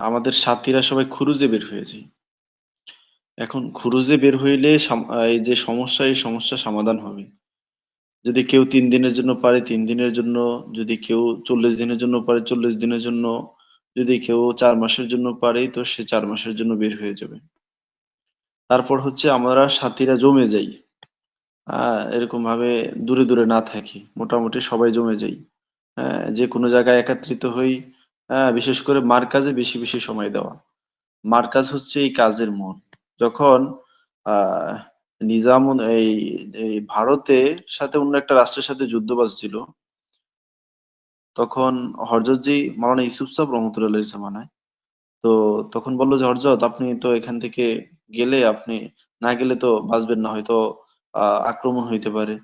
আমাদের সাথীরা সবাই খুরুজে বের হয়ে যায় এখন খুরুজে বের হইলে এই যে সমস্যা, এই সমস্যা সমাধান হবে। যদি কেউ তিন দিনের জন্য পারে, তিন দিনের জন্য। যদি কেউ চল্লিশ দিনের জন্য পারে, চল্লিশ দিনের জন্য। যদি কেউ চার মাসের জন্য পারে, তো সে চার মাসের জন্য বের হয়ে যাবে। তারপর হচ্ছে আমরা সাথীরা জমে যাই। এরকম ভাবে দূরে দূরে না থাকি। মোটামুটি সবাই জমে যাই। যে কোনো জায়গায় একত্রিত হই। বিশেষ করে মার কাজে বেশি বেশি সময় দেওয়া। মার কাজ হচ্ছে এই কাজের মন। যখন নিজাম এই এই ভারতে সাথে অন্য একটা রাষ্ট্রের সাথে যুদ্ধ বাজছিল তখন হরজতজি মাওলানা ইউসুফ সাহেব রহমতুল্লাহ তো তখন বলল যে, হরজত, আপনি তো এখান থেকে গেলে আপনি না গেলে তো বাঁচবেন না, হয়তো আক্রমণ হইতে পারে।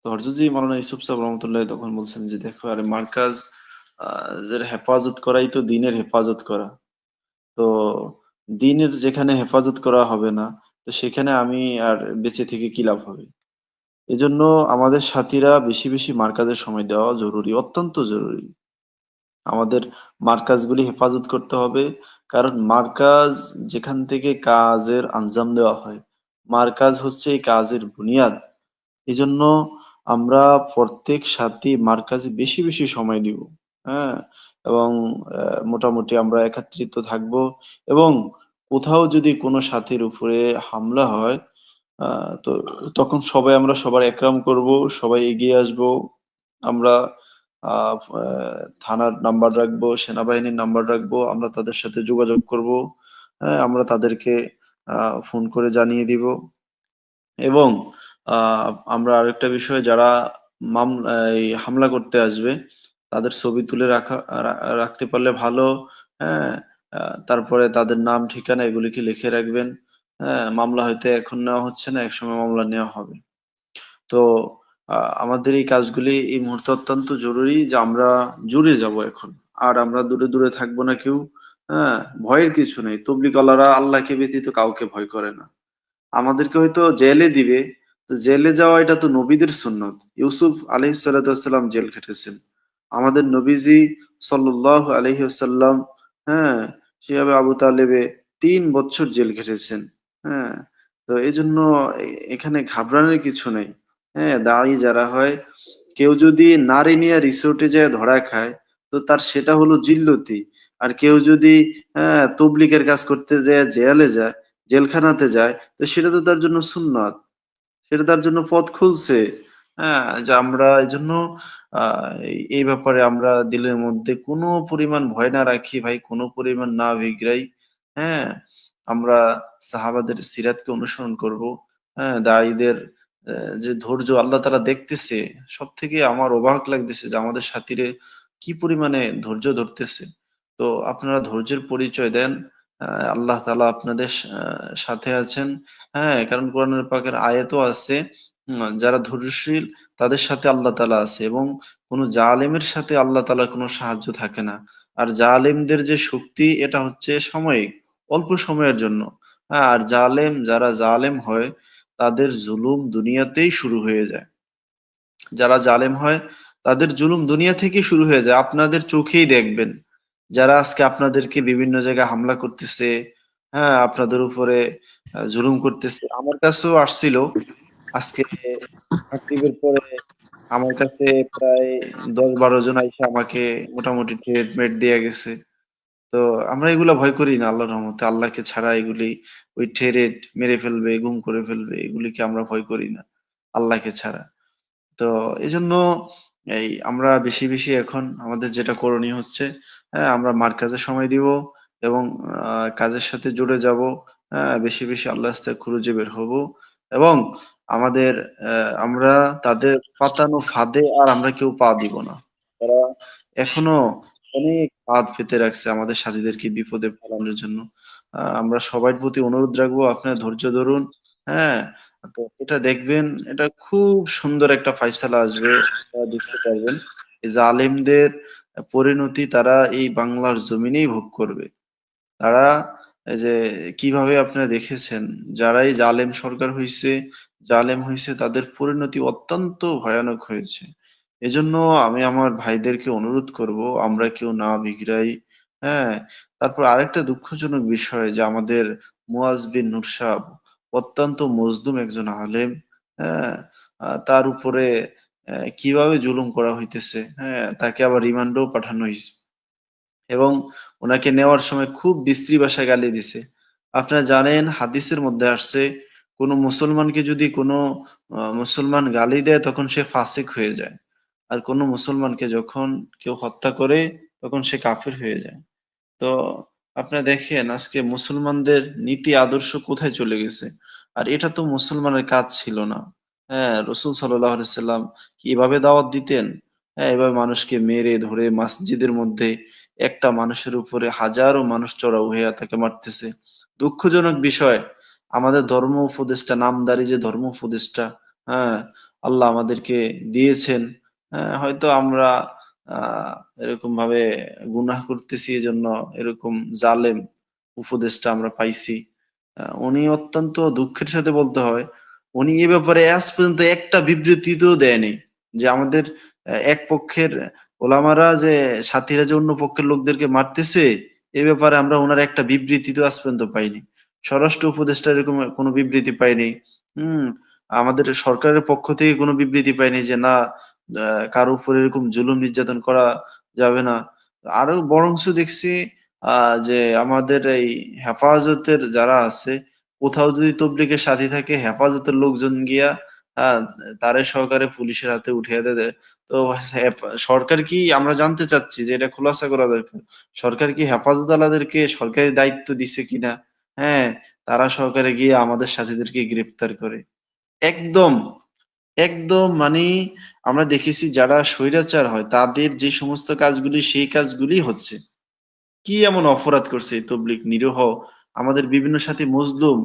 তো হরজতজি মাওলানা ইউসুফ সাহেব রহমতুল্লাহ তখন বলছেন যে, দেখো, আরে মার্কাজ হেফাজত করাই তো দিনের হেফাজত করা। তো দিনের যেখানে হেফাজত করা হবে না, তো সেখানে আমি আর বেঁচে থেকে কি লাভ হবে? এজন্য আমাদের সাথীরা বেশি বেশি মার্কাজের সময় দেওয়া জরুরি, অত্যন্ত জরুরি। আমাদের মার্কাজগুলি হেফাজত করতে হবে, কারণ মার্কাজ যেখান থেকে কাজের আঞ্জাম দেওয়া হয়, মার্কাজ হচ্ছে এই কাজের বুনিয়াদ। এজন্য আমরা প্রত্যেক সাথী মার্কাজে বেশি বেশি সময় দিব। হ্যাঁ এবং মোটামুটি আমরা একত্রিত থাকব। এবং কোথাও যদি কোনো সাথীর উপরে হামলা হয় তো তখন সবাই আমরা সবার একরাম করব, সবাই এগিয়ে আসব। আমরা থানার নাম্বার রাখব, সেনাবাহিনীর নাম্বার রাখব, আমরা তাদের সাথে যোগাযোগ করব হ্যাঁ আমরা তাদেরকে ফোন করে জানিয়ে দিব। এবং আমরা আরেকটা বিষয়, যারা মামলা হামলা করতে আসবে তাদের ছবি তুলে রাখা রাখতে পারলে ভালো হ্যাঁ তারপরে তাদের নাম, ঠিকানা এগুলিকে লিখে রাখবেন হ্যাঁ মামলা হয়তো এখন নেওয়া হচ্ছে না, একসময় মামলা নেওয়া হবে। তো আমাদের এই কাজগুলি এই মুহূর্তে অত্যন্ত জরুরি যে আমরা জুড়ে যাব এখন। আর আমরা দূরে দূরে থাকব না কেউ হ্যাঁ ভয়ের কিছু নেই। তবলিকালারা আল্লাহকে ব্যতীত কাউকে ভয় করে না। আমাদেরকে হয়তো জেলে দিবে। জেলে যাওয়া এটা তো নবীদের সুন্নত। ইউসুফ আলহিসাল্লাম জেল খেটেছেন। আমাদের নবীজি সাল্লাহ আলহিসাল্লাম হ্যাঁ সেভাবে আবু তালেবে তিন বছর জেল খেটেছেন হ্যাঁ তো এই জন্য এখানে ঘাবড়ানোর কিছু নেই হ্যাঁ দাঁড়িয়ে যারা হয়, কেউ যদি নারী নিয়ে রিসোর্টে যায় ধরা খায়, তো তার সেটা হলো জিল্লতি, আর কেউ যদি হ্যাঁ তবলিকের কাজ করতে যায়, জেলে যায়, জেলখানাতে যায়, তো সেটা তো তার জন্য সুন্নত, সেটা তার জন্য পথ খুলছে হ্যাঁ যে আমরা এই জন্য এই ব্যাপারে আমরা দিলের মধ্যে কোনো পরিমাণ ভয় না রাখি ভাই, কোনো পরিমাণ না বিগ্রাই হ্যাঁ আমরা সাহাবাদের সিরাতকে অনুসরণ করব। হ্যাঁ দায়ীদের যে ধৈর্য আল্লাহ তারা দেখতেছে সব থেকে আমার অবাক লাগতেছে যে আমাদের সাথীরে কি পরিমাণে ধৈর্য ধরতেছে। তো আপনারা ধৈর্যের পরিচয় দেন আল্লাহ তালা আপনাদের সাথে আছেন। হ্যাঁ কারণ কোরআনের পাকের আয়াতও আছে যারা ধৈর্যশীল, তাদের সাথে আল্লাহ তালা আছে এবং কোন জালেমের সাথে আল্লাহ তালার কোনো সাহায্য থাকে না। আর জালেমদের যে শক্তি, এটা হচ্ছে সাময়িক অল্প সময়ের জন্য। হ্যাঁ আর জালেম, যারা জালেম হয়, তাদের জুলুম দুনিয়াতেই শুরু হয়ে যায়। যারা জালেম হয়, তাদের জুলুম দুনিয়া থেকে শুরু হয়ে যায়। আপনাদের চোখেই দেখবেন। যারা আজকে আপনাদেরকে বিভিন্ন জায়গায় হামলা করতেছে হ্যাঁ আপনাদের উপরে জুলুম করতেছে, আমার কাছেও আসছিল। আজকে পরে আমার কাছে প্রায় দশ বারো জন আইসে আমাকে মোটামুটি ট্রিটমেন্ট দিয়ে গেছে। তো আমরা এগুলা ভয় করি না, আল্লাহর রহমতে। আল্লাহকে ছাড়া এগুলি ওই ঠেরেট মেরে ফেলবে, গুম করে ফেলবে, এগুলিকে আমরা ভয় করি না, আল্লাহকে ছাড়া। তো এজন্য এই আমরা বেশি বেশি এখন আমাদের যেটা করণীয় হচ্ছে হ্যাঁ আমরা মার কাজে সময় দিব এবং কাজের সাথে জুড়ে যাব হ্যাঁ বেশি বেশি আল্লাহ খুঁজে বের হব এবং আমাদের আমরা তাদের পাতানো ফাঁদে আর আমরা কেউ পা দিব না। তারা এখনও অনেক ফাঁদ পেতে রাখছে আমাদের সাথীদেরকে বিপদে ফেলানোর জন্য। আমরা সবার প্রতি অনুরোধ রাখব, আপনার ধৈর্য ধরুন হ্যাঁ? তো এটা দেখবেন, এটা খুব সুন্দর একটা ফাইসালা আসবে দেখতে পারবেন। এই জালেমদের পরিণতি তারা এই বাংলার জমিনেই ভোগ করবে। তারা যে, কীভাবে আপনারা দেখেছেন, যারাই জালেম সরকার হয়েছে জালেম হয়েছে, তাদের পরিণতি অত্যন্ত ভয়ানক হয়েছে। এজন্য আমি আমার ভাইদেরকে অনুরোধ করব, আমরা কেউ না বিগড়াই হ্যাঁ? তারপর আরেকটা দুঃখজনক বিষয় যে আমাদের মুয়াজ বিন নূর সাহেব অত্যন্ত মজদুম একজন আলেম হ্যাঁ? তার উপরে কীভাবে জুলুম করা হইতেছে হ্যাঁ? তাকে আবার রিমান্ডও পাঠানো হয়েছে এবং ওনাকে নেওয়ার সময় খুব বিশ্রী ভাষায় গালি দিছে। আপনারা জানেন, হাদিসের মধ্যে আসছে কোন মুসলমানকে যদি কোনো মুসলমান গালি দেয়, তখন সে ফাসিক হয়ে যায়। আর কোন মুসলমানকে যখন কেউ হত্যা করে, তখন সে কাফির হয়ে যায়। তো আপনারা দেখেন, আজকে মুসলমানদের নীতি, আদর্শ কোথায় চলে গেছে? আর এটা তো মুসলমানের কাজ ছিল না। হ্যাঁ রসুল সাল্লাম কি এভাবে দাওয়াত দিতেন? হ্যাঁ এভাবে মানুষকে মেরে ধরে মসজিদের মধ্যে একটা মানুষের উপরে হাজারো মানুষ চড়াও হইয়া তাকে মারতেছে। দুঃখজনক বিষয় আমাদের ধর্ম উপদেষ্টা, নামদারি যে ধর্ম উপদেষ্টা হ্যাঁ আল্লাহ আমাদেরকে দিয়েছেন হ্যাঁ হয়তো আমরা এরকম ভাবে গুনাহ করতেছি, এজন্য এরকম জালেম উপদেশটা আমরা পাইছি। উনি অত্যন্ত দুঃখের সাথে বলতে হয়, উনি এ ব্যাপারে আজ পর্যন্ত একটা বিবৃতিও দেয়নি যে আমাদের এক পক্ষের ওলামারা যে, সাথীরা যে অন্য পক্ষের লোকদেরকে মারতেছে, এ ব্যাপারে আমরা ওনার একটা বিবৃতি তো আজ পর্যন্ত পাইনি। স্বরাষ্ট্র উপদেষ্টা এরকম কোনো বিবৃতি পাইনি হম, আমাদের সরকারের পক্ষ থেকে কোনো বিবৃতি পাইনি যে না কারও উপর এরকম জুলুম নির্যাতন করা যাবে না। আরও বরঞ্চ দেখছি যে আমাদের এই হেফাজতের যারা আছে, কোথাও যদি তবলিগের সাথী থাকে, হেফাজতের লোকজন গিয়া তারে সহকারে পুলিশের হাতে উঠিয়ে দেয় তো সরকার কি, আমরা জানতে চাচ্ছি যে এটা খোলাসা করা দরকার। সরকার কি হেফাজত আলাদেরকে সরকারি দায়িত্ব দিছে কিনা? হ্যাঁ তারা সহকারে গিয়ে আমাদের সাথীদেরকে গ্রেফতার করে। একদম একদম মানে আমরা দেখেছি যারা স্বৈরাচার হয়, তাদের যে সমস্ত কাজগুলি, সেই কাজগুলি হচ্ছে। কি এমন অপরাধ করছে এই তবলিগ? নিরীহ, আমাদের বিভিন্ন সাথী মজলুম,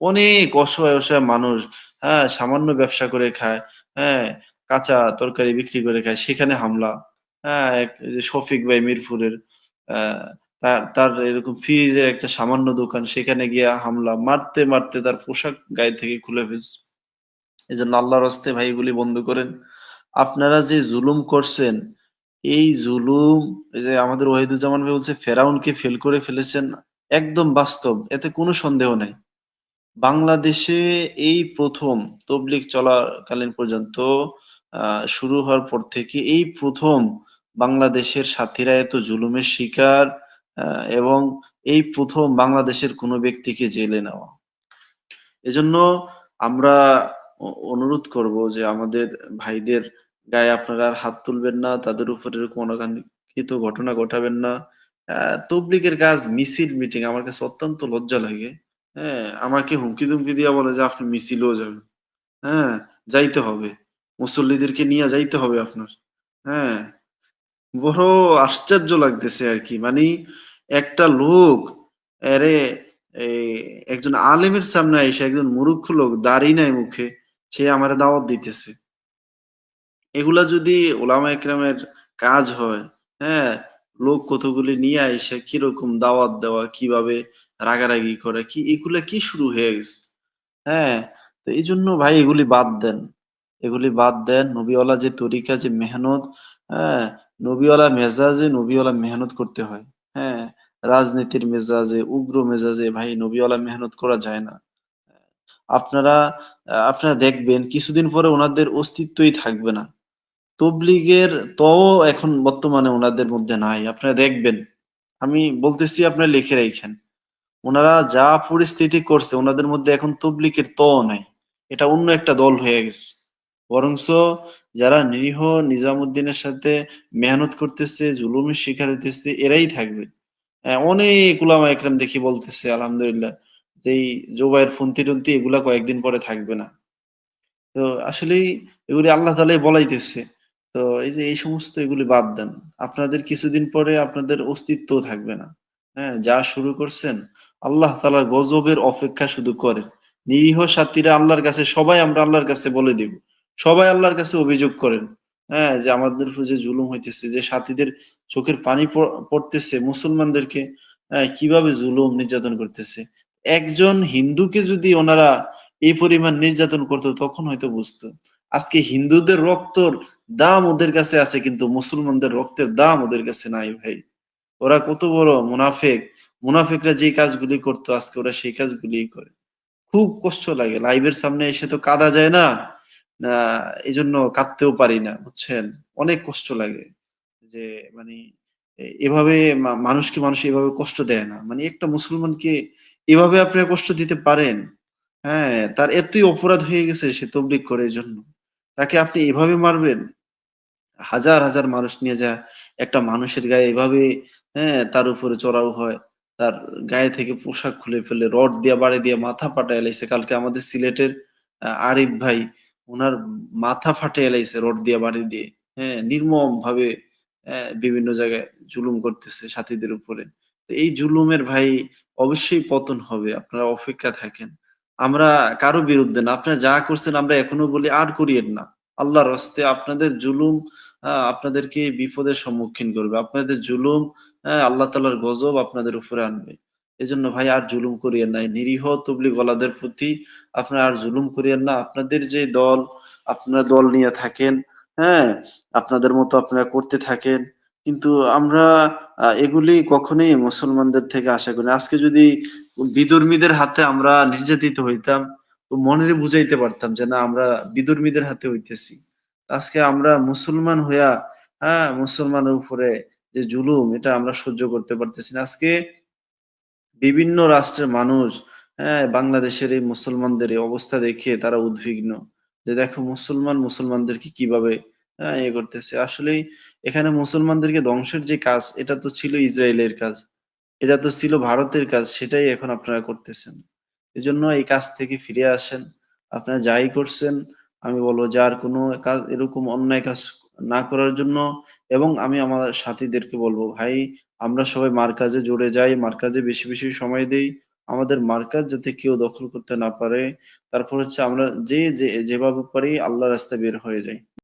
অনেক অসহায় অসহায় মানুষ হ্যাঁ সামান্য ব্যবসা করে খায় হ্যাঁ কাঁচা তরকারি বিক্রি করে খায়, সেখানে হামলা। হ্যাঁ যে শফিক ভাই মিরপুরের, আহ তার এরকম ফ্রিজের একটা সামান্য দোকান, সেখানে গিয়ে হামলা, মারতে মারতে তার পোশাক গায়ে থেকে খুলে ফেলছে। এই জন্য আল্লাহর হস্তে ভাই এগুলি বন্ধ করেন। আপনারা যে জুলুম করছেন, এই জুলুম, এই যে আমাদের ওয়াহিদুজ্জামান ভাই বলছে, ফেরাউনকে ফেল করে ফেলেছেন, একদম বাস্তব, এতে কোনো সন্দেহ নাই। বাংলাদেশে এই প্রথম তবলিগ চলাকালীন পর্যন্ত শুরু হওয়ার পর থেকে এই প্রথম বাংলাদেশের সাথীরা এত জুলুমের শিকার এবং এই প্রথম বাংলাদেশের কোনো ব্যক্তিকে জেলে নেওয়া। এজন্য আমরা অনুরোধ করব যে আমাদের ভাইদের গায়ে আপনারা হাত তুলবেন না তাদের উপর অনাকাঙ্ক্ষিত ঘটনা ঘটাবেন না। আহ, তবলিগের কাজ মিছিল মিটিং আমার কাছে অত্যন্ত লজ্জা লাগে। হ্যাঁ আমাকে হুমকি দুমকি দিয়া বলে যে আপনি মিছিলও যাবেন। হ্যাঁ যাইতে হবে। মুসল্লিদেরকে নিয়ে যাইতে হবে আপনার। হ্যাঁ বড় আশ্চর্য লাগতেছে আর কি। মানে একটা লোক, আরে একজন আলেমের সামনে এসে একজন মুরুক্ষ লোক দাড়ি নাই মুখে, সে আমারে দাওয়াত দিতেছে। এগুলা যদি ওলামা একরামের কাজ হয় হ্যাঁ লোক কতগুলি নিয়ে আইসা, কীরকম দাওয়াত দেওয়া, কীভাবে রাগারাগি করে, কি, এগুলা কি শুরু হয়ে গেছে? হ্যাঁ তো এই জন্য ভাই এগুলি বাদ দেন। এগুলি বাদ দেন। নবীওয়ালা যে তরিকা, যে মেহনত হ্যাঁ নবীওয়ালা মেজাজে নবীওয়ালা মেহনত করতে হয়। হ্যাঁ রাজনীতির মেজাজে, উগ্র মেজাজে ভাই নবীওয়ালা মেহনত করা যায় না। আপনারা আপনারা দেখবেন কিছুদিন পরে ওনাদের অস্তিত্বই থাকবে না। তবলিগের তো এখন বর্তমানে ওনাদের মধ্যে নাই। আপনারা দেখবেন। আমি বলতেছি, আপনারা লিখে রেখেন। ওনারা যা পরিস্থিতি করছে, ওনাদের মধ্যে এখন তবলিগের ত নাই। এটা অন্য একটা দল হয়ে গেছে। বরংস যারা নিরীহ নিজামুদ্দিনের সাথে মেহনত করতেছে, জুলুমের শিকার হইতেছে, এরাই থাকবে। অনেক উলামা একরাম দেখি বলতেছে, আলহামদুলিল্লাহ, যে জোবাইয়ের ফন্তি টন্তি এগুলা কয়েকদিন পরে থাকবে না। তো আসলেই এগুলি আল্লাহ তালাই বলাইতেছে। তো এই যে এই সমস্ত এগুলি বাদ দেন। আপনাদের কিছুদিন পরে আপনাদের অস্তিত্ব থাকবে না। হ্যাঁ যা শুরু করছেন, আল্লাহ তালার গজবের অপেক্ষা শুধু করেন। নিরীহ সাথীরা আল্লাহর কাছে, সবাই আমরা আল্লাহর কাছে বলে দিব। সবাই আল্লাহর কাছে অভিযোগ করেন হ্যাঁ যে আমাদের উপর যে জুলুম হইতেছে, যে সাথীদের চোখের পানি পড়তেছে, মুসলমানদেরকে কীভাবে জুলুম নির্যাতন করতেছে। একজন হিন্দুকে যদি ওনারা এই পরিমাণ নির্যাতন করতো, তখন হয়তো বুঝতো। আজকে হিন্দুদের রক্তর দাম ওদের কাছে আছে, কিন্তু মুসলমানদের রক্তের দাম ওদের কাছে নাই ভাই। ওরা কত বড় মুনাফেক। মুনাফেকরা যে কাজগুলি করতো, আজকে ওরা সেই কাজগুলিই করে। খুব কষ্ট লাগে। লাইভের সামনে এসে তো কাদা যায় না। এই জন্য কাঁদতেও পারি না, বুঝছেন? অনেক কষ্ট লাগে যে মানে এভাবে মানুষকে মানুষ এভাবে কষ্ট দেয় না। মানে একটা মুসলমানকে এভাবে আপনি কষ্ট দিতে পারেন হ্যাঁ তার এতই অপরাধ হয়ে গেছে সে তবলিক করে জন্য তাকে আপনি এভাবে মারবেন, হাজার হাজার মানুষ নিয়ে যায় একটা মানুষের গায়ে এভাবে হ্যাঁ তার উপরে চড়াও হয়, তার গায়ে থেকে পোশাক খুলে ফেলে, রড দিয়ে, বাড়ি দিয়ে মাথা এলাইছে কালকে আমাদের সিলেটের আরিফ ভাই ওনার মাথা ফাটে এলাইছে রড দিয়ে, বাড়ি দিয়ে। হ্যাঁ নির্মম ভাবে বিভিন্ন জায়গায় জুলুম করতেছে সাথীদের উপরে। এই জুলুমের ভাই অবশ্যই পতন হবে, আপনারা অপেক্ষা থাকেন। আমরা কারও বিরুদ্ধে না, আপনারা যা করছেন আমরা এখনও বলি আর করিয়েন না। আল্লাহর হস্তে আপনাদের জুলুম আপনাদেরকে বিপদের সম্মুখীন করবে। আপনাদের জুলুম আল্লাহ তাআলার গজব আপনাদের উপরে আনবে। এজন্য ভাই আর জুলুম করিয়েন না নিরীহ তবলিগওয়ালাদের প্রতি আপনারা আর জুলুম করিয়েন না। আপনাদের যে দল, আপনারা দল নিয়ে থাকেন হ্যাঁ? আপনাদের মতো আপনারা করতে থাকেন। কিন্তু আমরা এগুলি কখনোই মুসলমানদের থেকে আশা করি আজকে যদি বিধর্মীদের হাতে আমরা নির্যাতিত হইতাম, তো মনের বুঝাইতে পারতাম যে না, আমরা বিধর্মীদের হাতে হইতেছি। আজকে আমরা মুসলমান হইয়া হ্যাঁ মুসলমানের উপরে যে জুলুম, এটা আমরা সহ্য করতে পারতেছি না। আজকে বিভিন্ন রাষ্ট্রের মানুষ হ্যাঁ বাংলাদেশের এই মুসলমানদের এই অবস্থা দেখে তারা উদ্বিগ্ন যে দেখো মুসলমান মুসলমানদেরকে কীভাবে হ্যাঁ ইয়ে করতেছে। আসলেই এখানে মুসলমানদেরকে ধ্বংসের যে কাজ, এটা তো ছিল ইসরায়েলের কাজ, এটা তো ছিল ভারতের কাজ, সেটাই এখন আপনারা করতেছেন। এজন্য এই কাজ থেকে ফিরে আসেন, আপনারা যাই করছেন, আমি বলব যার কোনো কাজ, এরকম অন্যায় কাজ না করার জন্য, এবং আমি আমার সাথীদেরকে বলব, ভাই আমরা সবাই মার্কাজে জুড়ে যাই, মার্কাজে বেশি বেশি সময় দেই। আমাদের মার্কাজ যাতে কেউ দখল করতে না পারে, তারপর হচ্ছে আমরা যে যে যেভাবে পারি আল্লাহ রাস্তায় বের হয়ে যাই।